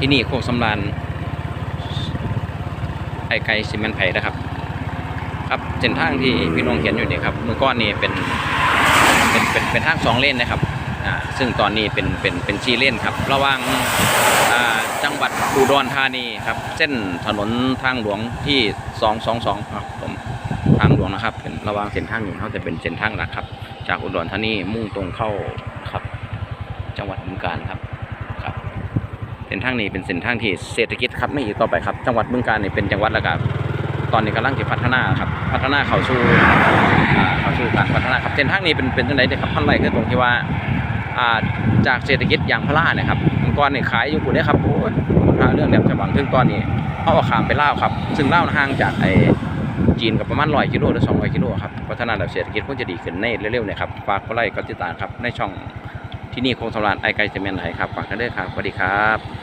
ที่นี่โคกสำรานไอไกลซีเมนต์ไผ่นะครับ ครับเส้นทางที่พี่น้องเห็นอยู่นี่ครับเมื่อก่อนนี่เป็นเป็นเป็นเป็นทางสองเลนนะครับอ่าซึ่งตอนนี้เป็นเป็นเป็นชีเลนครับ ระหว่างอ่าจังหวัดอุดรธานีครับ เส้นถนนทางหลวงที่222ครับผมทางหลวงนะครับ เป็นระหว่างเส้นทางหนึ่เขาจะเป็นเส้นทางหลักครับ จากอุดรธานีมุ่งตรงเข้าครับ จังหวัดบึงกาฬครับครับ เส้นทางนี้เป็นเส้นทางที่เศรษฐกิจครับไม่อีกต่อไปครับ จังหวัดบึงกาฬนี่เป็นจังหวัดแล้วก็ตอนนี้กำลังจะพัฒนาครับ พัฒนาเข้าสู่เข้าสู่การพัฒนาครับเส้นทางนี้เป็นเป็นจังไดเด้ครับพันไรคือตรงที่ว่าจากเศรษฐกิจยางพาราเนี่ยครับมื่อก่อนนี่ขายอยู่ปุ่นเนี่ยครับโอ้ยราคาเรื่องแหลมฉบังถึงตอนนี้เอาเอาขามไปเล่าครับ ซึ่งเล่าห่างจากไอ้จีนกับประมาณร้อยกิโลหรือสองร้อยกิโลครับพัฒนาแบบเศรษฐกิจคงจะดีขึ้นในเร็วๆเนี่ยครับฝากกดไลค์กดติดตามครับในช่องที่นี่คงสำราญไอไกลเซเมนไหนครับฝากกันด้วยครับสวัสดีครับ